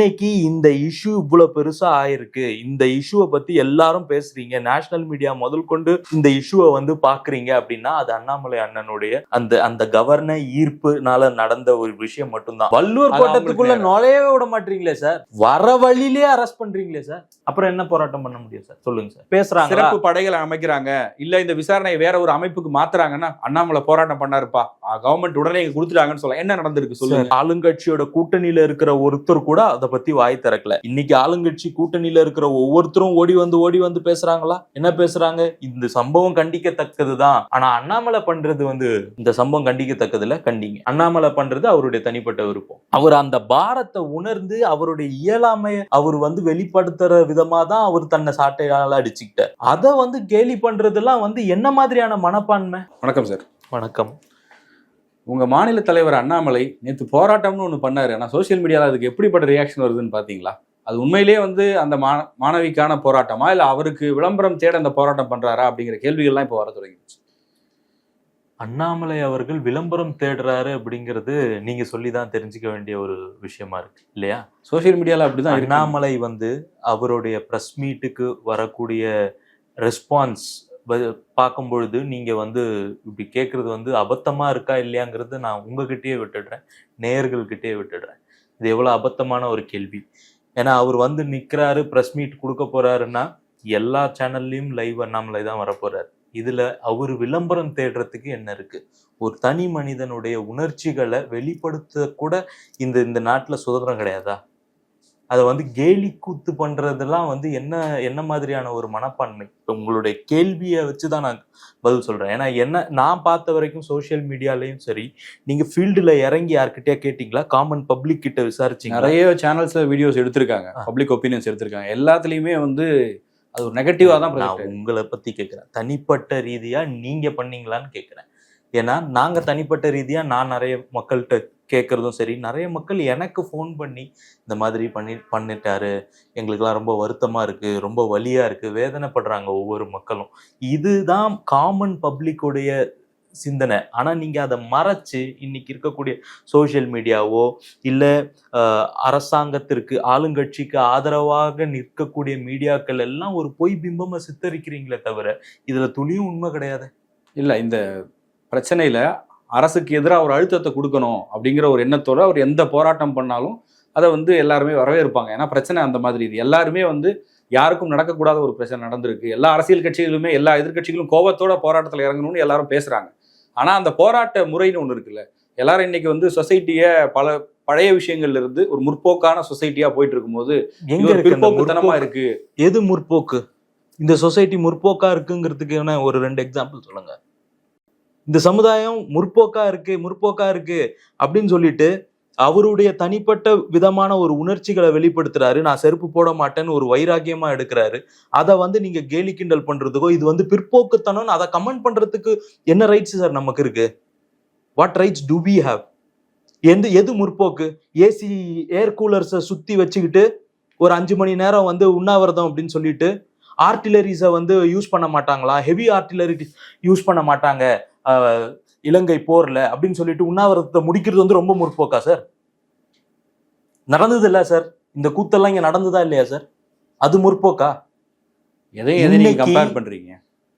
இன்னைக்கு இந்த இஷ்யூ இவ்வளவு பெருசா ஆயிருக்கு. இந்த இஷ்யூவை பத்தி எல்லாரும் பேசுறீங்க. நேஷனல் மீடியா முதல் கொண்டு இந்த இஷ்யூவை வந்து பாக்குறீங்க அப்படின்னா அது அண்ணாமலை அண்ணனுடைய அந்த அந்த கவர்ன ஈர்ப்புனால நடந்த ஒரு விஷயம் மட்டும்தான். வள்ளுவர் கோட்டத்துக்குள்ள நுழையவே விட மாட்டீங்களே சார் வர வழியிலே அரெஸ்ட் பண்றீங்களே சார் அப்புறம் என்ன போராட்டம் பண்ண முடியும் சார் சொல்லுங்க சார் பேசுறாங்க சிறப்பு படைகளை அமைக்கிறாங்க. இல்ல இந்த விசாரணை வேற ஒரு அமைப்புக்கு மாத்துறாங்கன்னா அண்ணாமலை போராட்டம் பண்ணாருப்பா. கவர்மெண்ட் உடனே கொடுத்துட்டாங்கன்னு சொல்ல என்ன நடந்திருக்கு சொல்லுங்க. ஆளுங்கட்சியோட கூட்டணியில இருக்கிற ஒருத்தர் கூட அதை பத்தி வாய் திறக்கல. இன்னைக்கு ஆளுங்கட்சி கூட்டணியில இருக்கிற ஒவ்வொருத்தரும் ஓடி வந்து ஓடி வந்து பேசுறாங்களா? என்ன பேசுறாங்க? இந்த சம்பவம் கண்டிக்கத்தக்கதுதான். ஆனா அண்ணாமலை பண்றது வந்து இந்த சம்பவம் கண்டிக்கத்தக்கதுல கண்டிங்க. அண்ணாமலை பண்றது அவருடைய தனிப்பட்ட விருப்பம். அவர் அந்த பாரத்தை உணர்ந்து அவருடைய இயலாமைய அவர் வந்து வெளிப்படுத்துற விதமா தான் அவர் தன்னை சாட்டையால அடிச்சுக்கிட்டார். அதை வந்து கேலி பண்றதெல்லாம் வந்து என்ன மாதிரியான மனப்பான்மை? வணக்கம் சார். வணக்கம். உங்க மாநில தலைவர் அண்ணாமலை நேத்து போராட்டம்னு ஒண்ணு பண்ணாரு. ஆனா சோஷியல் மீடியால அதுக்கு எப்படிப்பட்ட ரியாக்ஷன் வருதுன்னு பாத்தீங்களா? அது உண்மையிலேயே வந்து அந்த மா- மாணவிக்கான போராட்டமா? இல்ல அவருக்கு விளம்பரம் தேட அந்த போராட்டம் பண்றாரா? அப்படிங்கிற கேள்விகள்லாம் இப்போ வர தொடங்கிடுச்சு. அண்ணாமலை அவர்கள் விளம்பரம் தேடுறாரு அப்படிங்கிறது நீங்க சொல்லி தான் தெரிஞ்சுக்க வேண்டிய ஒரு விஷயமா இருக்கு இல்லையா? சோஷியல் மீடியால அப்படிதான். அண்ணாமலை வந்து அவருடைய ப்ரெஸ் மீட்டுக்கு வரக்கூடிய ரெஸ்பான்ஸ் பார்க்கும் பொழுது நீங்கள் வந்து இப்படி கேட்குறது வந்து அபத்தமாக இருக்கா இல்லையாங்கிறது நான் உங்ககிட்டயே விட்டுடுறேன் நேயர்கள்கிட்டயே விட்டுடுறேன். இது எவ்வளோ அபத்தமான ஒரு கேள்வி. ஏன்னா அவர் வந்து நிற்கிறாரு ப்ரெஸ் மீட் கொடுக்க போகிறாருன்னா எல்லா சேனல்லையும் லைவ் அண்ணாமலை தான் வரப்போகிறார் இதில் அவர் விளம்பரம் தேடுறதுக்கு என்ன இருக்குது ஒரு தனி மனிதனுடைய உணர்ச்சிகளை வெளிப்படுத்த கூட இந்த இந்த நாட்டில் சுதந்திரம் கிடையாதா? அதை வந்து கேலி கூத்து பண்றதெல்லாம் வந்து என்ன என்ன மாதிரியான ஒரு மனப்பான்மை? இப்போ உங்களுடைய கேள்வியை வச்சு தான் நான் பதில் சொல்றேன். ஏன்னா என்ன நான் பார்த்த வரைக்கும் சோஷியல் மீடியாலயும் சரி நீங்க ஃபீல்டுல இறங்கி யார்கிட்டயா கேட்டீங்களா? காமன் பப்ளிக் கிட்ட விசாரிச்சீங்க நிறைய சேனல்ஸ்ல வீடியோஸ் எடுத்திருக்காங்க. பப்ளிக் ஒப்பீனியன்ஸ் எடுத்திருக்காங்க. எல்லாத்துலயுமே வந்து அது ஒரு நெகட்டிவா தான் நான். உங்களை பத்தி கேட்கிறேன். தனிப்பட்ட ரீதியா நீங்க பண்ணீங்களான்னு கேட்கிறேன். ஏன்னா நாங்க தனிப்பட்ட ரீதியா நான் நிறைய மக்கள்கிட்ட கேட்குறதும் சரி. நிறைய மக்கள் எனக்கு ஃபோன் பண்ணி இந்த மாதிரி பண்ணி பண்ணிட்டாரு. எங்களுக்கெல்லாம் ரொம்ப வருத்தமாக இருக்குது ரொம்ப வலியாக இருக்குது வேதனைப்படுறாங்க ஒவ்வொரு மக்களும். இதுதான் காமன் பப்ளிக்குடைய சிந்தனை. ஆனால் நீங்கள் அதை மறைச்சு இன்னைக்கு இருக்கக்கூடிய சோஷியல் மீடியாவோ இல்லை அரசாங்கத்திற்கு ஆளுங்கட்சிக்கு ஆதரவாக நிற்கக்கூடிய மீடியாக்கள் எல்லாம் ஒரு பொய் பிம்பமாக சித்தரிக்கிறீங்களே தவிர இதில் துளியும் உண்மை கிடையாது? இல்லை இந்த பிரச்சனையில் அரசுக்கு எதிராக ஒரு அழுத்தத்தை கொடுக்கணும் அப்படிங்கிற ஒரு எண்ணத்தோட அவர் எந்த போராட்டம் பண்ணாலும் அதை வந்து எல்லாருமே வரவேற்பாங்க. ஏன்னா பிரச்சனை அந்த மாதிரி. இது எல்லாருமே வந்து யாருக்கும் நடக்கக்கூடாத ஒரு பிரச்சனை நடந்திருக்கு. எல்லா அரசியல் கட்சிகளுமே எல்லா எதிர்க்கட்சிகளும் கோபத்தோட போராட்டத்தில் இறங்கணும்னு எல்லாரும் பேசுறாங்க. ஆனா அந்த போராட்ட முறைன்னு ஒன்று இருக்குல்ல. எல்லாரும் இன்னைக்கு வந்து சொசைட்டியை பல பழைய விஷயங்கள்ல இருந்து ஒரு முற்போக்கான சொசைட்டியா போயிட்டு இருக்கும்போது பிற்போக்குத்தனமா? இருக்கு. எது முற்போக்கு? இந்த சொசைட்டி முற்போக்கா இருக்குங்கிறதுக்கு என்ன ஒரு ரெண்டு எக்ஸாம்பிள் சொல்லுங்க. இந்த சமுதாயம் முற்போக்கா இருக்கு முற்போக்கா இருக்கு அப்படின்னு சொல்லிட்டு அவருடைய தனிப்பட்ட விதமான ஒரு உணர்ச்சிகளை வெளிப்படுத்துறாரு. நான் செருப்பு போட மாட்டேன்னு ஒரு வைராக்கியமா எடுக்கிறாரு. அதை வந்து நீங்க கேலி கிண்டல் பண்றதுக்கோ இது வந்து பிற்போக்குத்தனம்னு அதை கமெண்ட் பண்றதுக்கு என்ன ரைட்ஸ் சார் நமக்கு இருக்கு? What rights do we have எந்த எது முற்போக்கு? ஏசி ஏர் கூலர்ஸை சுத்தி வச்சுக்கிட்டு ஒரு அஞ்சு மணி நேரம் வந்து உண்ணாவிரதம் அப்படின்னு சொல்லிட்டு ஆர்டிலரிஸை வந்து யூஸ் பண்ண மாட்டாங்களா? ஹெவி ஆர்டிலரி யூஸ் பண்ண மாட்டாங்க. இலங்கை போர்ல அப்படின்னு சொல்லிட்டு உண்ணாவிரதத்தை முடிக்கிறது வந்து ரொம்ப முற்போக்கா சார் நடந்தது இல்ல சார் இந்த கூத்தெல்லாம் இங்க நடந்ததா இல்லையா சார் அது முற்போக்கா? எதை நீங்க இன்னைக்கு- கம்பேர் பண்றீங்க?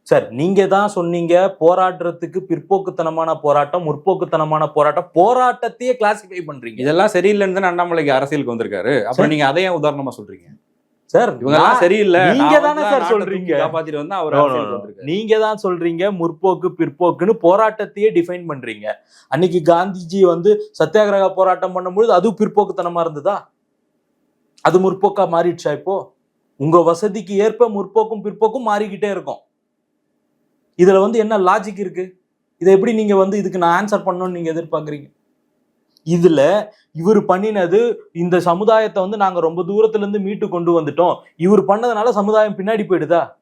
சார் நீங்க தான் சொன்னீங்க போராடுறதுக்கு பிற்போக்குத்தனமான போராட்டம் முற்போக்குத்தனமான போராட்டம் போராட்டத்தையே கிளாசிஃபை பண்றீங்க. இதெல்லாம் சரியில்லைன்னு தானே அண்ணாமலைக்கு அரசியலுக்கு வந்திருக்காரு. அப்புறம். நீங்க அதையும் உதாரணமா சொல்றீங்க? சார் இவங்க சரியில்லை. நீங்க தானே சார் சொல்றீங்க. காப்பாத்திட்டு வந்தா அவர் நீங்க தான் சொல்றீங்க முற்போக்கு பிற்போக்குன்னு போராட்டத்தையே டிஃபைன் பண்றீங்க. அன்னைக்கு காந்திஜி வந்து சத்தியாகிரக போராட்டம் பண்ணும்பொழுது அது பிற்போக்குத்தனமா இருந்ததா? அது முற்போக்கா மாறிடுச்சா இப்போ? உங்க வசதிக்கு ஏற்ப முற்போக்கும் பிற்போக்கும் மாறிக்கிட்டே இருக்கும். இதுல வந்து என்ன லாஜிக் இருக்கு? இதை எப்படி நீங்க வந்து இதுக்கு நான் ஆன்சர் பண்ணணும்னு நீங்க எதிர்பார்க்கறீங்க? இதுல இவர் பண்ணினது இந்த சமுதாயத்தை வந்து நாங்க ரொம்ப தூரத்துல இருந்து மீட்டு கொண்டு வந்துட்டோம். இவர் பண்ணதுனால சமுதாயம் பின்னாடி போயிடுதா?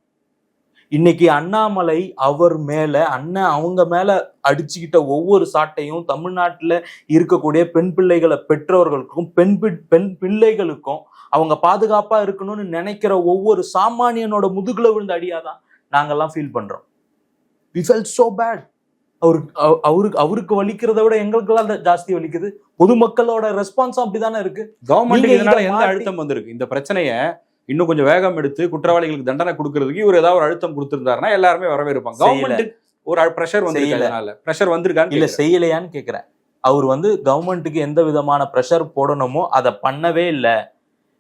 இன்னைக்கு அண்ணாமலை அவர் மேல அண்ணன் அவங்க மேல அடிச்சுக்கிட்ட ஒவ்வொரு சாட்டையும் தமிழ்நாட்டுல இருக்கக்கூடிய பெண் பிள்ளைகளை பெற்றோர்களுக்கும் பெண் பி- பெண் பிள்ளைகளுக்கும் அவங்க பாதுகாப்பா இருக்கணும்னு நினைக்கிற ஒவ்வொரு சாமானியனோட முதுகுல விழுந்த அடியாதான் நாங்கெல்லாம் ஃபீல் பண்றோம். வி ஃபெல் சோ பேட் அவருக்கு அவ- அவருக்கு அவருக்கு வலிக்கிறத விட எங்களுக்கெல்லாம் ஜாஸ்தி வலிக்குது. பொதுமக்களோட ரெஸ்பான்ஸும் அப்படிதானே இருக்கு. கவர்மெண்ட்டுக்கு நீங்க இதனால இதை எந்த அழுத்தம் வந்திருக்கு? இந்த பிரச்சனைய இன்னும் கொஞ்சம் வேகம் எடுத்து குற்றவாளிகளுக்கு தண்டனை கொடுக்கறதுக்கு இவர் ஏதாவது ஒரு அழுத்தம் கொடுத்திருந்தாருன்னா எல்லாருமே வரவேற்பாங்க. செய்யல. கவர்மெண்ட் ஒரு பிரஷர் செய்யல. அதனால. பிரஷர் வந்திருக்கான்னு இல்ல. செய்யலையான்னு கேக்குறேன். அவர் வந்து கவர்மெண்ட்டுக்கு எந்த விதமான ப்ரெஷர் போடணுமோ அதை பண்ணவே இல்ல.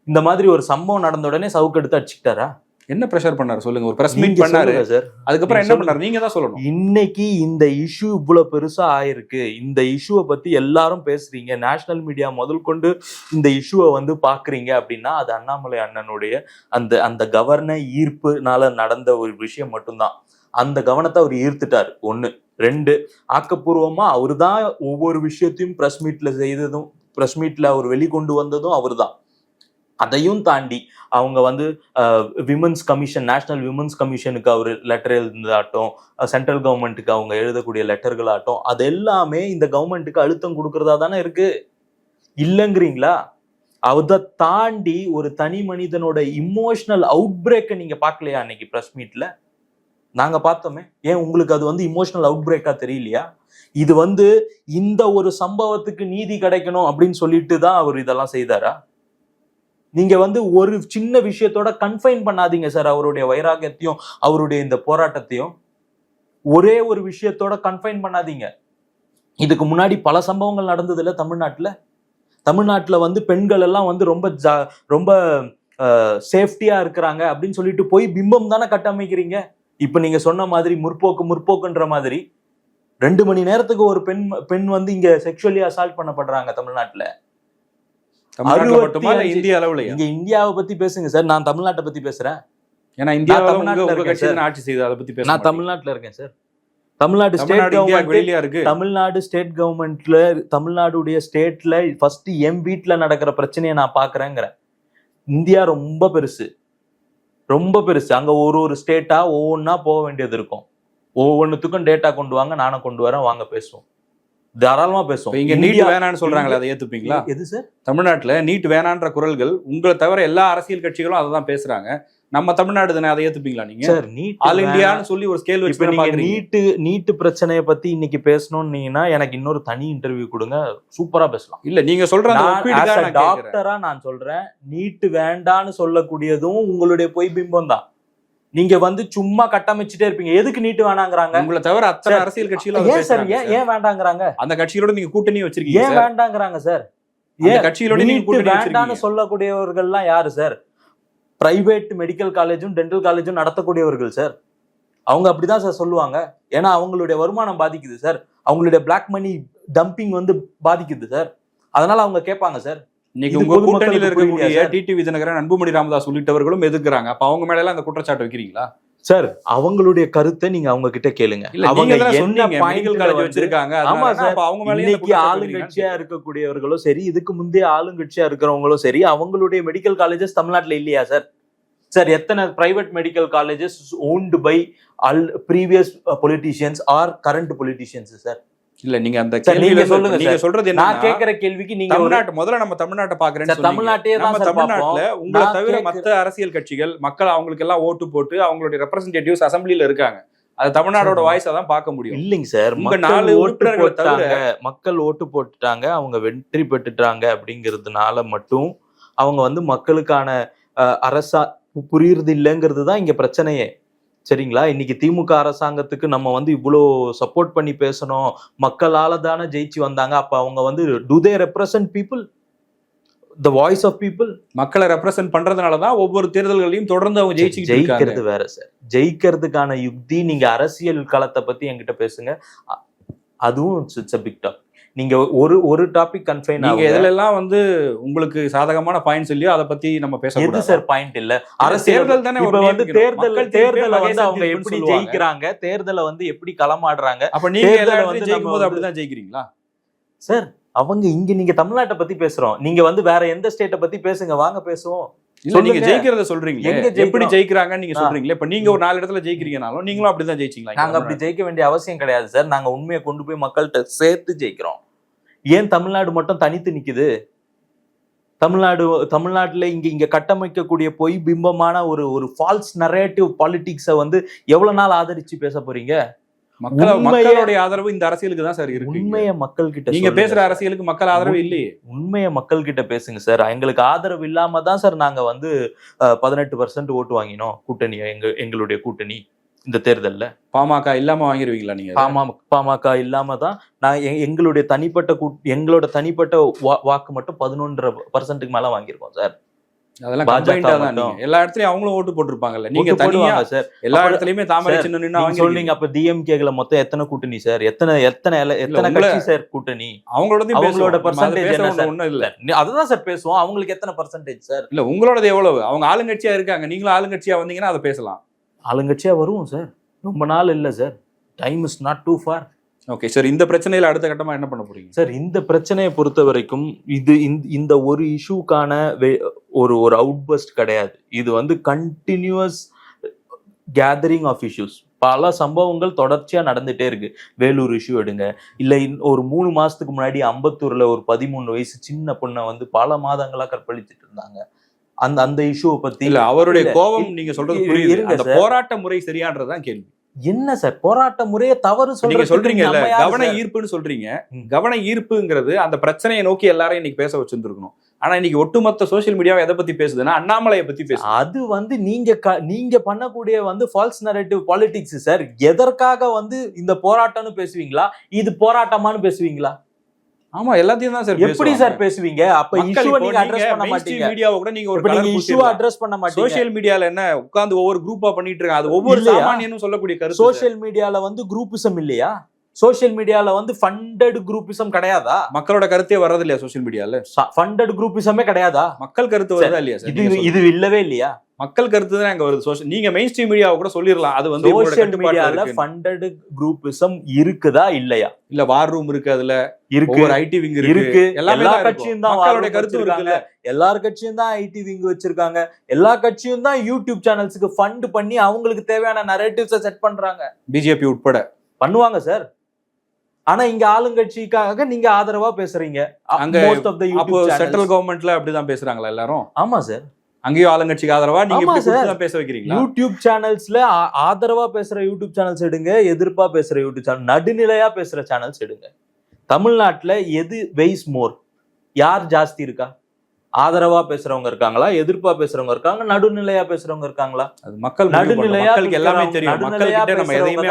இந்த மாதிரி ஒரு சம்பவம் நடந்த உடனே சவுக்கு எடுத்து அடிச்சுக்கிட்டாரா? என்ன பிரஷர் பண்ணாரு? சொல்லுங்க. ஒரு பிரஸ் மீட் பண்ணாரு. சார் அதுக்கப்புறம் என்ன பண்ணாரு? நீங்க தான் சொல்லணும். இன்னைக்கு இந்த இஷ்யூ இவ்வளவு பெருசா ஆயிருக்கு. இந்த இஷ்யூவை பத்தி எல்லாரும் பேசுறீங்க. நேஷனல் மீடியா முதல் கொண்டு இந்த இஷ்யூவை வந்து பாக்குறீங்க அப்படின்னா அது அண்ணாமலை அண்ணனுடைய அந்த அந்த கவர்ன ஈர்ப்புனால நடந்த ஒரு விஷயம் மட்டும்தான். அந்த கவனத்தை அவர் ஈர்த்துட்டார். ஒண்ணு. ரெண்டு ஆக்கப்பூர்வமா அவர்தான் ஒவ்வொரு விஷயத்தையும் பிரஸ் மீட்ல செய்ததும் பிரஸ் மீட்ல அவர் வெளிக்கொண்டு வந்ததும் அவர்தான். அதையும் தாண்டி அவங்க வந்து விமன்ஸ் கமிஷன் நேஷனல் விமன்ஸ் கமிஷனுக்கு அவர் லெட்டர் எழுந்ததாட்டும் சென்ட்ரல் கவர்மெண்ட்டுக்கு அவங்க எழுதக்கூடிய லெட்டர்களாட்டும் அது எல்லாமே இந்த கவர்மெண்ட்டுக்கு அழுத்தம் கொடுக்கறதா தானே இருக்கு? இல்லைங்கிறீங்களா? அதை தாண்டி ஒரு தனி மனிதனோட இமோஷனல் அவுட் பிரேக்கை நீங்க பார்க்கலையா அன்னைக்கு ப்ரெஸ் மீட்ல நாங்க பார்த்தோமே. ஏன் உங்களுக்கு அது வந்து இமோஷனல் அவுட் பிரேக்கா தெரியலையா? இது வந்து இந்த ஒரு சம்பவத்துக்கு நீதி கிடைக்கணும் அப்படின்னு சொல்லிட்டு தான் அவர் இதெல்லாம் செய்தாரா? நீங்க வந்து ஒரு சின்ன விஷயத்தோட கன்ஃபைன் பண்ணாதீங்க சார் அவருடைய வைராகியத்தையும் அவருடைய இந்த போராட்டத்தையும். ஒரே ஒரு விஷயத்தோட கன்ஃபைன் பண்ணாதீங்க. இதுக்கு முன்னாடி பல சம்பவங்கள் நடந்தது இல்லை தமிழ்நாட்டில்? தமிழ்நாட்டில் வந்து பெண்கள் எல்லாம் வந்து ரொம்ப ஜா- ரொம்ப சேஃப்டியா இருக்கிறாங்க அப்படின்னு சொல்லிட்டு போய் பிம்பம் தானே கட்டமைக்கிறீங்க? இப்ப நீங்க சொன்ன மாதிரி முற்போக்கு முற்போக்குன்ற மாதிரி. ரெண்டு மணி நேரத்துக்கு ஒரு பெண் பெண் வந்து இங்க செக்ஷுவலி அசால்ட் பண்ணப்படுறாங்க தமிழ்நாட்டில் தமிழ்நாட்டுல மட்டுமா இல்ல 65 இந்திய அளவுலயா? இங்க இந்தியாவை பத்தி பேசுங்க சார். நான் தமிழ்நாட்டை பத்தி பேசுறேன். ஏன்னா உங்க தமிழ்நாட்டுல ஆட்சி செய்யுது அதை பத்தி பேச நான். தமிழ்நாட்டுல இருக்கேன் sir. Tamil Nadu state India government இருக்கு? தமிழ்நாடு ஸ்டேட் கவர்மெண்ட்ல தமிழ்நாடுடைய ஸ்டேட்ல ஃபர்ஸ்ட் என் வீட்ல நடக்கிற பிரச்சனையை நான் பாக்குறேங்கிறேன் இந்தியா ரொம்ப பெருசு. ரொம்ப பெருசு. அங்க ஒரு ஒரு ஸ்டேட்டா ஒவ்வொன்றா போக வேண்டியது இருக்கும். ஒவ்வொன்றுத்துக்கும் டேட்டா கொண்டு வாங்க நானும் கொண்டு வரேன் வாங்க பேசுவோம். தாராளமா பேசுவோம். இங்க நீட் வேணாம்னு சொல்றாங்களே அதை ஏத்துப்பீங்களா? எது சார்? தமிழ்நாட்டுல நீட் வேணான்ற குரல்கள் உங்களை தவிர எல்லா அரசியல் கட்சிகளும் அதை தான் பேசுறாங்க. நம்ம தமிழ்நாடு தானே அதை ஏத்துப்பீங்களா நீங்க? சார் நீட் ஆல் இந்தியான்னு சொல்லி ஒரு ஸ்கேல் வச்சு நீங்க நீட்டு நீட்டு பிரச்சனைய பத்தி இன்னைக்கு பேசணும்னீங்கன்னா எனக்கு இன்னொரு தனி இன்டர்வியூ கொடுங்க. சூப்பரா பேசலாம். இல்ல நீங்க சொல்ற. டாக்டரா நான் சொல்றேன் நீட்டு வேண்டான்னு சொல்லக்கூடியதும் உங்களுடைய பொய் பிம்பம் தான். நீங்க வந்து சும்மா கட்டமைச்சிட்டே இருப்பீங்க. எதுக்கு நீட்டு வேணாங்கிறாங்க? உங்களை தவிர அத்தனை அரசியல் அதை ஏன் சார் ஏன். ஏன் வேண்டாங்கிறாங்க? அந்த கட்சிகளோட நீங்க கூட்டணி வச்சிருக்கீங்க ஏன். வேண்டாங்கிறாங்க சார்? ஏன் கட்சிகளோட நீங்க கூட்டணி வச்சிருக்கீங்க. சொல்லக்கூடியவர்கள்லாம் யாரு சார்? பிரைவேட் மெடிக்கல் காலேஜும் டென்டல் காலேஜும் நடத்தக்கூடியவர்கள் சார். அவங்க அப்படிதான் சார் சொல்லுவாங்க. ஏன்னா அவங்களுடைய வருமானம் பாதிக்குது சார். அவங்களுடைய பிளாக் மணி டம்பிங் வந்து பாதிக்குது சார். அதனால அவங்க கேட்பாங்க சார். இன்னைக்கு உங்க கூட்டணியில இருக்கக்கூடிய? டிடிவி தினகரன் அன்புமணி ராமதாஸ் உள்ளிட்டவர்களும் எதிர்க்கிறாங்க. அப்ப அவங்க மேல எல்லாம் அந்த குற்றச்சாட்டு வைக்கிறீங்களா? சார் அவங்களுடைய கருத்தை நீங்க அவங்க கிட்ட கேளுங்க அவங்க என்ன காலேஜ் வச்சிருக்காங்க ஆமா சார். அவங்க மேல இன்னைக்கு ஆளுங்கட்சியா இருக்கக்கூடியவர்களும் சரி இதுக்கு முந்தைய ஆளுங்கட்சியா இருக்கிறவங்களும் சரி அவங்களுடைய மெடிக்கல் காலேஜஸ் தமிழ்நாட்டுல இல்லையா சார்? சார் எத்தனை private medical colleges owned by all previous politicians or current politicians sir? இல்ல நீங்க அந்த கேள்வியில சொல்லுங்க நீங்க. சொல்றது நான் கேக்குற கேள்விக்கு நீங்க தமிழ்நாட்டு முதல்ல நம்ம தமிழ்நாட்டை பாக்குறேன்னு. தமிழ்நாட்டையே தான் நம்ம தமிழ்நாட்டுல. உங்களை தவிர மத்த அரசியல் கட்சிகள் மக்கள் அவங்களுக்கு எல்லாம் ஓட்டு போட்டு அவங்களுடைய ரெப்ரசன்டேட்டிவ்ஸ் அசம்பிளில இருக்காங்க அது தமிழ்நாடோட வாய்ஸா தான் பார்க்க முடியும் இல்லைங்க சார் உங்க நாலு ஓட்டு போட்டாங்க மக்கள் ஓட்டு போட்டுட்டாங்க அவங்க வெற்றி பெற்றுட்டாங்க அப்படிங்கிறதுனால மட்டும் அவங்க வந்து மக்களுக்கான அரசா புரியுறது இல்லைங்கிறது தான் இங்க பிரச்சனையே சரிங்களா? இன்னைக்கு திமுக அரசாங்கத்துக்கு நம்ம வந்து இவ்வளோ சப்போர்ட் பண்ணி பேசணும். மக்களால தானே ஜெயிச்சு வந்தாங்க. அப்ப அவங்க வந்து to they represent people the voice of people மக்களை ரெப்ரசென்ட் பண்றதுனால தான் ஒவ்வொரு தேர்தல்களையும் தொடர்ந்து அவங்க இருக்காங்க. ஜெயிக்கிறது வேற சார் ஜெயிக்கிறதுக்கான யுக்தி நீங்க அரசியல் களத்தை பத்தி என்கிட்ட பேசுங்க. அ- அதுவும் இட்ஸ் a பிக் டாப் நீங்க ஒரு ஒரு டாபிக் கன்ஃபைன் நீங்க ஆகுங்க எதுல எல்லாம் வந்து உங்களுக்கு சாதகமான பாயிண்ட்ஸ் இல்லையோ அதை பத்தி நம்ம எது பேசக்கூடாது சார் பாயிண்ட் இல்ல அரசியல் தேர்தல் தானே இப்ப வந்து. தேர்தல் தேர்தலை வந்து அவங்க எப்படி. ஜெயிக்கிறாங்க? தேர்தலை வந்து எப்படி களமாடுறாங்க? அப்ப நீங்க வந்து ஜெயிக்கும் போது அப்படிதான் ஜெயிக்கிறீங்களா? சார் அவங்க இங்க நீங்க தமிழ்நாட்டை பத்தி பேசுறோம். நீங்க வந்து வேற எந்த ஸ்டேட்டை பத்தி பேசுங்க. வாங்க பேசுவோம். நீங்க. ஜெயிக்கிறத சொல்றீங்க எங்க எப்படி? ஜெயிக்கிறாங்கன்னு நீங்க ஆ. சொல்றீங்களே? இப்ப நீங்க ஒரு நாலு இடத்துல ஜெயிக்கிறீங்கனாலும் நீங்களும் அப்படிதான் ஜெயிச்சீங்களா நாங்க அப்படி ஜெயிக்க வேண்டிய அவசியம் கிடையாது சார். நாங்க உண்மையை கொண்டு போய் மக்கள்கிட்ட சேர்த்து ஜெயிக்கிறோம். ஏன் தமிழ்நாடு மட்டும் தனித்து நிக்குது? தமிழ்நாடு தமிழ்நாட்டுல இங்க இங்க கட்டமைக்கக்கூடிய பொய் பிம்பமான ஒரு ஒரு ஃபால்ஸ் நரேட்டிவ் பாலிடிக்ஸை வந்து எவ்வளவு நாள் ஆதரிச்சு பேச போறீங்க? மக்கள் மக்களுடைய ஆதரவு இந்த அரசியலுக்கு தான் சார் இருக்கு. உண்மைய மக்கள் கிட்ட நீங்க பேசுற. அரசியலுக்கு மக்கள் ஆதரவு இல்லையே உண்மைய மக்கள் கிட்ட பேசுங்க சார் எங்களுக்கு ஆதரவு இல்லாம தான் சார் நாங்க வந்து பதினெட்டு பர்சன்ட் ஓட்டு வாங்கினோம் கூட்டணி எங்க எங்களுடைய கூட்டணி இந்த தேர்தல்ல பாமக இல்லாம வாங்கிருவீங்களா நீங்க அதை? பாமக பாமக இல்லாம தான் நான் எங்களுடைய தனிப்பட்ட கூட் எங்களோட தனிப்பட்ட வாக்கு மட்டும் பதினொன்றரை பர்சன்ட்டுக்கு மேல வாங்கியிருக்கோம் சார் அதெல்லாம் ஆ தான் எல்லா இடத்துலயும் அவங்களும் ஓட்டு போட்டிருப்பாங்கல்ல. நீங்க தனியா சார். எல்லா இடத்துலயுமே தாமரை சின்ன நின்னு வாங்கிருக்கீங்க சொல்றீங்க அப்ப டிஎம்கேல மொத்தம் எத்தனை கூட்டணி சார்? எத்தனை எத்தனை எத்தனை கட்சி சார் கூட்டணி? அவங்களோட அவங்களோட percentage என்ன? ஒண்ணும் இல்ல. அதுதான் சார் பேசுவோம். அவங்களுக்கு எத்தனை பர்சன்டேஜ் சார்? இல்ல உங்களோடது எவ்வளவு? அவங்க ஆளுங்கட்சியா இருக்காங்க. நீங்களும் ஆளுங்கட்சியா வந்தீங்கன்னா அதை பேசலாம். ஆளுங்கட்சியா வருவோம் சார். ரொம்ப நாள் இல்ல sir. Time is not too far okay sir இந்த பிரச்சனையில அடுத்த கட்டமா என்ன பண்ண போறீங்க? சார் இந்த பிரச்சனையை பொறுத்த வரைக்கும் இது இந்த- ஒரு இஷ்யூக்கான ஒரு ஒரு அவுட்பஸ்ட் கிடையாது. இது வந்து கண்டினியூஸ் கேதரிங் ஆஃப் இஷ்யூஸ் பல சம்பவங்கள் தொடர்ச்சியா நடந்துட்டே இருக்கு. வேலூர் இஷ்யூ எடுங்க. இல்ல ஒரு மூணு மாசத்துக்கு முன்னாடி அம்பத்தூர்ல ஒரு பதிமூணு வயசு சின்ன பொண்ணை வந்து பல மாதங்களா கற்பழிச்சிட்டு இருந்தாங்க. அந்த அந்த இஷ்யூவை பத்தி இல்ல அவருடைய கோபம் நீங்க சொல்றது புரியுது. அந்த. போராட்ட முறை சரியான்றதுதான் கேள்வி. என்ன சார்? போராட்ட முறையை தவறு சொல்றீங்க யாரு கவன? ஈர்ப்புன்னு சொல்றீங்க. கவன ஈர்ப்புங்கிறது அந்த பிரச்சனையை நோக்கி எல்லாரையும் இன்னைக்கு பேச வச்சிருந்துருக்கணும். ஆனா இன்னைக்கு ஒட்டுமொத்த சோசியல் மீடியாவை எதை பத்தி பேசுதுன்னா அண்ணாமலையை பத்தி பேசுது. அது வந்து நீங்க நீங்க பண்ணக்கூடிய வந்து ஃபால்ஸ் நரேட்டிவ் பாலிடிக்ஸ் சார். எதற்காக வந்து இந்த போராட்டம்னு பேசுவீங்களா? இது போராட்டமான்னு பேசுவீங்களா? ஆமா எல்லாத்தையும் தான் சார் எப்படி சார் பேசுவீங்க? அப்ப இஷ்யூ நீங்க அட்ரஸ் பண்ண மாட்டீங்க. மீடியாவை கூட நீங்க ஒரு நீங்க கலர் இஷ்யூ பூசிடலாம். அட்ரஸ் பண்ண மாட்டீங்க. சோசியல் மீடியால என்ன உட்கார்ந்து ஒவ்வொரு குரூப்பா பண்ணிட்டு இருக்காங்க. அது ஒவ்வொரு? சாமானியனும் சொல்லக்கூடிய கருத்து சார். சோசியல் மீடியால வந்து குரூப்பிசம் இல்லையா? சோசியல் மீடியால வந்து ஃபண்டட் குரூப்பிசம் கிடையாதா? மக்களோட கருத்தே வர்றது இல்லையா சோசியல் மீடியால ஃபண்டட் குரூப்பிசமே கிடையாதா? மக்கள் கருத்து வருதா இல்லையா இது. இது இல்லவே இல்லையா? மக்கள் கருத்து தான் அங்க வருது. சோசியல் நீங்க மெயின் ஸ்ட்ரீம் மீடியாவை கூட சொல்லிடலாம். அது வந்து கட்டுப்பாட்டுல மீடியால. ஃபண்டட் குரூப்பிசம் இருக்குதா இல்லையா? இல்ல வார் ரூம் இருக்கு அதுல. இருக்கு. ஒவ்வொரு ஐடி விங் இருக்கு. எல்லா. கட்சியும் தான் மக்களுடைய கருத்து. இருக்குல்ல. எல்லார் கட்சியும் தான் ஐடி விங் வச்சிருக்காங்க. எல்லா கட்சியும் தான் யூடியூப் சேனல்ஸ்க்கு ஃபண்ட் பண்ணி அவங்களுக்கு தேவையான நரேட்டிவ்ஸை செட் பண்றாங்க. பிஜேபி உட்பட. பண்ணுவாங்க சார் ஆனா இங்க ஆளுங்கட்சிக்காக நீங்க ஆதரவா பேசுறீங்க. அங்க சென்ட்ரல் கவர்மெண்ட்ல அப்படிதான் பேசுறாங்களா எல்லாரும்? ஆமா சார் அங்கேயும் ஆளுங்கட்சிக்கு ஆதரவா? நீங்க பேச வைக்கிறீங்களா? யூடியூப் சேனல்ஸ்ல ஆதரவா பேசுற யூடியூப் சேனல்ஸ் எடுங்க எதிர்ப்பா பேசுற யூடியூப் சேனல் நடுநிலையா பேசுற சேனல்ஸ் எடுங்க. தமிழ்நாட்டுல எது வெய்ஸ் மோர் யார் ஜாஸ்தி இருக்கா? ஆதரவா பேசுறவங்க இருக்காங்களா? எதிர்ப்பா பேசுறவங்க இருக்காங்க? நடுநிலையா பேசுறவங்க இருக்காங்களா? அது மக்கள். நடுநிலையா எல்லாமே தெரியும். மக்கள் எதையுமே.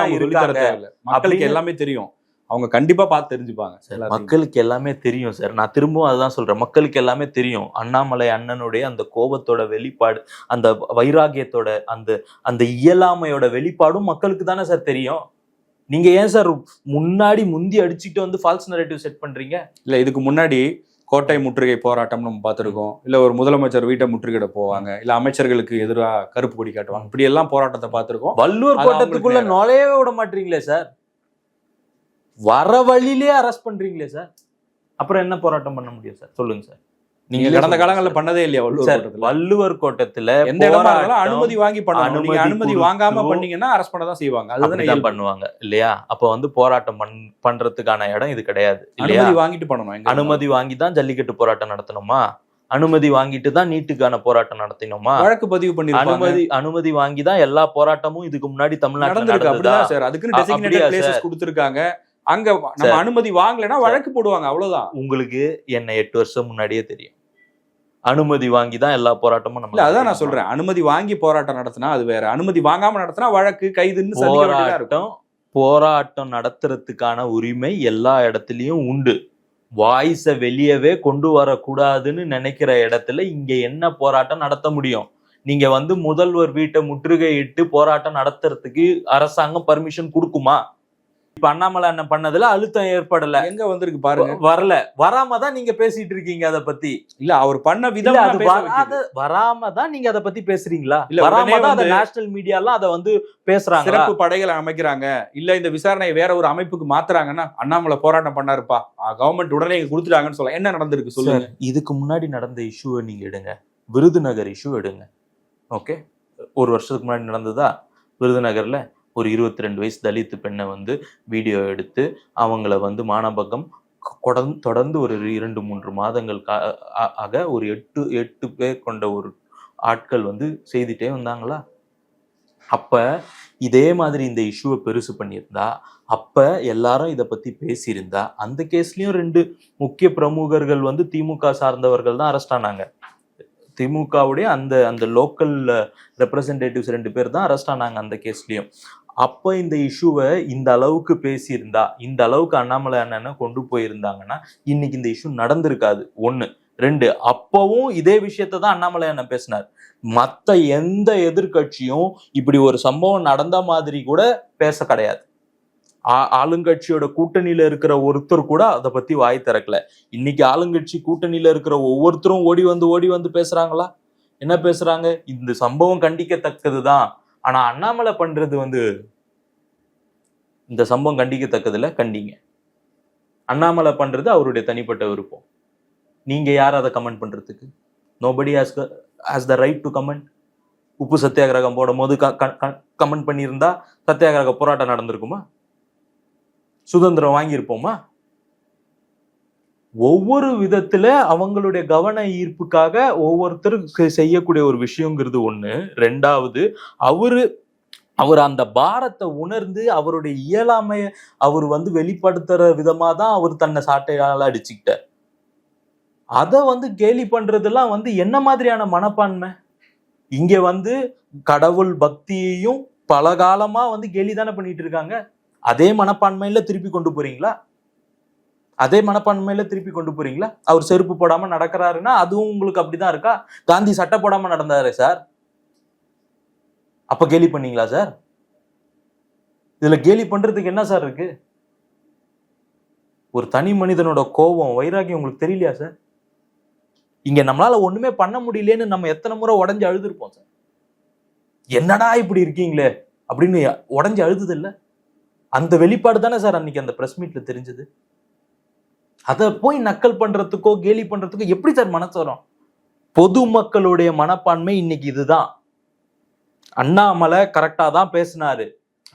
தேவையில்ல. மக்களுக்கு எல்லாமே தெரியும். அவங்க கண்டிப்பா பார்த்து தெரிஞ்சுப்பாங்க எல்லாத்தையும். மக்களுக்கு எல்லாமே தெரியும் சார். நான் திரும்பவும் அதுதான் சொல்றேன். மக்களுக்கு எல்லாமே தெரியும். அண்ணாமலை அண்ணனுடைய அந்த கோபத்தோட வெளிப்பாடு அந்த வைராகியத்தோட அந்த அந்த இயலாமையோட வெளிப்பாடும் மக்களுக்கு தானே சார் தெரியும்? நீங்க ஏன் சார் முன்னாடி முந்தி அடிச்சுட்டு வந்து ஃபால்ஸ் நரேட்டிவ் செட் பண்றீங்க? இல்ல இதுக்கு முன்னாடி கோட்டை முற்றுகை போராட்டம் நம்ம பார்த்திருக்கோம். இல்ல ஒரு முதலமைச்சர் வீட்டை முற்றுகையிட போவாங்க. இல்ல அமைச்சர்களுக்கு எதிராக கருப்பு கொடி காட்டுவாங்க. இப்படி எல்லாம் போராட்டத்தை பார்த்திருக்கோம். வள்ளுவர் கோட்டத்துக்குள்ள நுழையவே விட மாட்டீங்களே சார்? வர வழியிலே அரெஸ்ட் பண்றீங்களே சார் அப்புறம் என்ன போராட்டம் பண்ண முடியும் சார் சொல்லுங்க சார் நீங்க கடந்த காலங்கள்ல. பண்ணதே இல்லையா வள்ளுவர்? வள்ளுவர் கோட்டத்துல எந்த இடமா அனுமதி வாங்கி பண்ணணும். அனுமதி வாங்காம பண்ணீங்கன்னா அரெஸ்ட் பண்ண தான் செய்வாங்க. அதுதானே. பண்ணுவாங்க இல்லையா? அப்ப வந்து போராட்டம் பண் பண்றதுக்கான இடம் இது கிடையாது அனுமதி வாங்கிட்டு பண்ணணும் அனுமதி வாங்கி தான் ஜல்லிக்கட்டு போராட்டம் நடத்தணுமா? அனுமதி வாங்கிட்டு தான் நீட்டுக்கான போராட்டம் நடத்தினோமா வழக்கு பதிவு பண்ணிருப்பாங்க. அனுமதி அனுமதி வாங்கி தான் எல்லா போராட்டமும் இதுக்கு முன்னாடி தமிழ்நாட்டுல நடந்திருக்கு. அப்படிதான் சார் அதுக்குன்னு கொடுத்திருக்காங்க. அங்க நம்ம அனுமதி வாங்கலைன்னா வழக்கு போடுவாங்க அவ்வளவுதான். உங்களுக்கு என்ன எட்டு வருஷம் முன்னாடியே தெரியும். அனுமதி வாங்கி தான் எல்லா போராட்டமும் நம்ம அதான் நான்? சொல்றேன். அனுமதி வாங்கி போராட்டம் நடத்தினா அது வேற. அனுமதி வாங்காம நடத்தினா வழக்கு கைதுன்னு போராட்டம் போராட்டம் நடத்துறதுக்கான உரிமை எல்லா இடத்துலயும் உண்டு. வாய்ஸ வெளியவே கொண்டு வரக்கூடாதுன்னு நினைக்கிற இடத்துல இங்க என்ன போராட்டம் நடத்த முடியும்? நீங்க வந்து முதல்வர் வீட்டை முற்றுகையிட்டு போராட்டம் நடத்துறதுக்கு அரசாங்கம் பர்மிஷன் கொடுக்குமா? இப்ப அண்ணாமலை அண்ணன் பண்ணதுல அழுத்தம் ஏற்படல. எங்க வந்திருக்கு பாருங்க. வரல. வராம தான் நீங்க பேசிட்டு இருக்கீங்க அத பத்தி. இல்ல அவர் பண்ண விதம் அது வராம தான் நீங்க அத பத்தி பேசுறீங்களா? இல்ல, வராம தான் அத வந்து- நேஷனல் மீடியாலாம் அத வந்து பேசுறாங்க சிறப்பு படைகளை அமைக்கிறாங்க. இல்ல இந்த விசாரணையை வேற ஒரு அமைப்புக்கு மாத்துறாங்கன்னா அண்ணாமலை போராட்டம் பண்ணாருப்பா. கவர்மெண்ட் உடனே கொடுத்துட்டாங்கன்னு சொல்லலாம் என்ன நடந்திருக்கு சொல்லுங்க. இதுக்கு முன்னாடி நடந்த இஷ்யூவை நீங்க எடுங்க. விருதுநகர் இஷ்யூ எடுங்க. ஓகே ஒரு வருஷத்துக்கு முன்னாடி நடந்ததா? விருதுநகர்ல? ஒரு இருபத்தி ரெண்டு வயசு தலித்து பெண்ணை வந்து வீடியோ எடுத்து அவங்கள வந்து மானபகம் தொடர்ந்து ஒரு இரண்டு மூன்று மாதங்கள் ஆக ஒரு எட்டு எட்டு பேர் கொண்ட ஒரு ஆட்கள் வந்து செய்துட்டே வந்தாங்களா? அப்ப இதே மாதிரி இந்த இஷ்யூவை பெருசு பண்ணியிருந்தா அப்ப எல்லாரும் இதை பத்தி பேசியிருந்தா அந்த கேஸ்லயும் ரெண்டு முக்கிய பிரமுகர்கள் வந்து திமுக சார்ந்தவர்கள் தான் அரெஸ்ட் ஆனாங்க. திமுகவுடைய அந்த அந்த லோக்கல் ரெப்ரசன்டேட்டிவ்ஸ் ரெண்டு பேர் தான் அரெஸ்ட் ஆனாங்க அந்த கேஸ்லயும் அப்போ இந்த இஷ்யூவை இந்த அளவுக்கு பேசியிருந்தா இந்த அளவுக்கு அண்ணாமலை அண்ணனை கொண்டு போயிருந்தாங்கன்னா இன்னைக்கு இந்த இஷ்யூ நடந்திருக்காது. ஒன்று ரெண்டு அப்பவும் இதே விஷயத்த தான் அண்ணாமலை அண்ணன் பேசினார். மற்ற எந்த எதிர்க்கட்சியும் இப்படி ஒரு சம்பவம் நடந்த மாதிரி கூட பேச கிடையாது. ஆ- ஆளுங்கட்சியோட கூட்டணியில இருக்கிற ஒருத்தர் கூட அதை பத்தி வாய் திறக்கல. இன்னைக்கு ஆளுங்கட்சி கூட்டணியில இருக்கிற ஒவ்வொருத்தரும் ஓடி வந்து ஓடி வந்து பேசுறாங்களா? என்ன பேசுறாங்க? இந்த சம்பவம் கண்டிக்கத்தக்கது தான் ஆனால் அண்ணாமலை பண்ணுறது வந்து இந்த சம்பவம் கண்டிக்கத்தக்கதில் கண்டிங்க. அண்ணாமலை பண்ணுறது அவருடைய தனிப்பட்ட விருப்பம். நீங்கள் யார் அதை கமெண்ட் பண்ணுறதுக்கு nobody has has the right to comment உப்பு சத்தியாகிரகம் போடும் போது கமெண்ட் பண்ணியிருந்தா சத்தியாகிரக போராட்டம் நடந்திருக்குமா? சுதந்திரம் வாங்கியிருப்போமா? ஒவ்வொரு விதத்துல அவங்களுடைய கவன ஈர்ப்புக்காக ஒவ்வொருத்தரும் செ- செய்யக்கூடிய ஒரு விஷயங்கிறது ஒண்ணு. ரெண்டாவது அவரு அவர் அந்த பாரத்தை உணர்ந்து அவருடைய இயலாமைய அவர் வந்து வெளிப்படுத்துற விதமா தான் அவர் தன்னை சாட்டையால அடிச்சுக்கிட்டார். அதை வந்து கேலி பண்றதெல்லாம் வந்து என்ன மாதிரியான மனப்பான்மை? இங்க வந்து கடவுள் பக்தியையும் பல காலமா வந்து கேலி தானே பண்ணிட்டு இருக்காங்க. அதே மனப்பான்மையில திருப்பி கொண்டு போறீங்களா? அதே மனப்பான்மையில திருப்பி கொண்டு போறீங்களா? அவர் செருப்பு போடாம நடக்கிறாருன்னா அதுவும் உங்களுக்கு அப்படிதான் இருக்கா? காந்தி சட்டை போடாம நடந்தாரு சார். அப்ப கேலி பண்ணீங்களா சார்? இதுல கேலி பண்றதுக்கு என்ன சார் இருக்கு? ஒரு தனி மனிதனோட கோபம் வைராகியம் உங்களுக்கு தெரியலையா சார்? இங்க நம்மளால ஒண்ணுமே பண்ண முடியலன்னு நம்ம எத்தனை முறை உடஞ்சு அழுதுருப்போம் சார். என்னடா இப்படி இருக்கீங்களே? அப்படின்னு உடஞ்சு அழுதுது அந்த வெளிப்பாடு தானே சார் அன்னைக்கு அந்த பிரஸ் மீட்ல தெரிஞ்சது. அதை போய் நக்கல் பண்றதுக்கோ கேலி பண்றதுக்கோ எப்படி சார் மனசு வரும்? பொதுமக்களுடைய மனப்பான்மை இன்னைக்கு இதுதான். அண்ணாமலை கரெக்டா தான் பேசினாரு.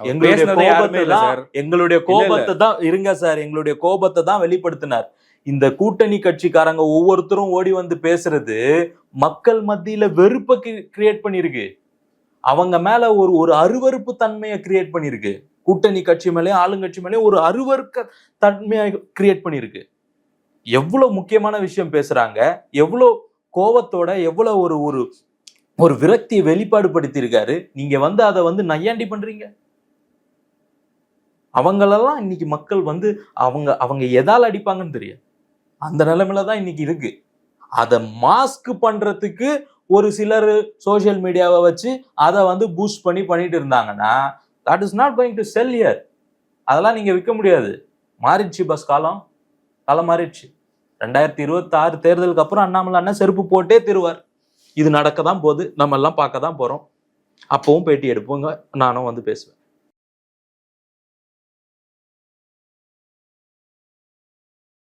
எங்களுடைய கோபத்தை தான் எங்களுடைய கோபத்தை தான் இருங்க சார் எங்களுடைய கோபத்தை தான் வெளிப்படுத்தினார். இந்த கூட்டணி கட்சிக்காரங்க ஒவ்வொருத்தரும் ஓடி வந்து பேசுறது மக்கள் மத்தியில வெறுப்பை கிரியேட் பண்ணிருக்கு அவங்க மேல ஒரு ஒரு அருவருப்பு தன்மையை கிரியேட் பண்ணிருக்கு கூட்டணி கட்சி மேலயும் ஆளுங்கட்சி மேலயும் ஒரு அருவருக்க தன்மையை கிரியேட் பண்ணிருக்கு எவ்வளோ முக்கியமான விஷயம் பேசுறாங்க எவ்வளோ கோவத்தோட எவ்வளோ ஒரு ஒரு ஒரு விரக்தியை வெளிப்பாடு படுத்தியிருக்காரு நீங்க வந்து அதை வந்து நையாண்டி பண்றீங்க. அவங்களெல்லாம் இன்னைக்கு மக்கள் வந்து அவங்க அவங்க எதால் அடிப்பாங்கன்னு தெரியும் அந்த நிலைமையில தான் இன்னைக்கு இருக்கு. அதை மாஸ்க் பண்றதுக்கு ஒரு சிலர் சோஷியல் மீடியாவை வச்சு அதை வந்து பூஸ்ட் பண்ணி பண்ணிட்டு இருந்தாங்கன்னா that is not going to sell year அதெல்லாம் நீங்க விற்க முடியாது. மாறிடுச்சு பஸ் காலம். காலம் மாறிடுச்சு. ரெண்டாயிரத்தி இருபத்தி ஆறு தேர்தலுக்கு அப்புறம் அண்ணாமலை அண்ணன் செருப்பு போட்டே திருவார். இது நடக்க தான் போகுது. நம்ம எல்லாம் பார்க்க தான் போறோம். அப்பவும் பேட்டி எடுப்போங்க. நானும் வந்து பேசுவேன்.